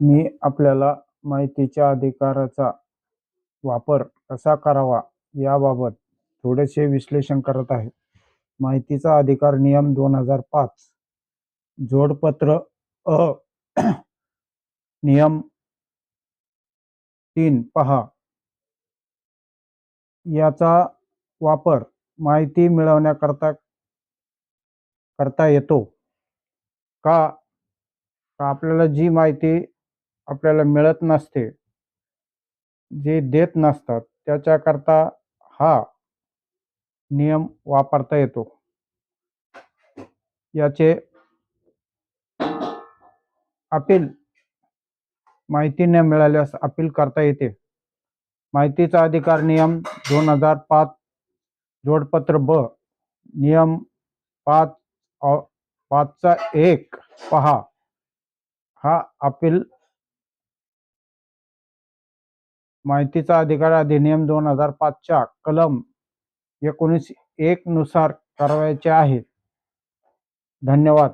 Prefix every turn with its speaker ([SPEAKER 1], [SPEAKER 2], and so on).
[SPEAKER 1] मी आपल्याला माहितीच्या अधिकाराचा वापर कसा करावा याबाबत थोडेसे विश्लेषण करत आहे. माहितीचा अधिकार नियम दोन हजार पाच जोडपत्र अ नियम तीन पहा. याचा वापर माहिती मिळवण्याकरता करता येतो का? का आपल्याला जी माहिती आपल्याला मिळत नसते, जे देत नसतात त्याच्याकरता हा नियम वापरता येतो. याचे अपील माहिती न मिळाल्यास अपील करता येते. माहितीचा अधिकार नियम दोन हजार पाच जोडपत्र ब नियम पाच पाचचा एक पहा. हा अपील माहितीचा अधिकार अधिनियम दोन हजार पाचच्या कलम एकोणीस एक नुसार करावयाचे आहे. धन्यवाद.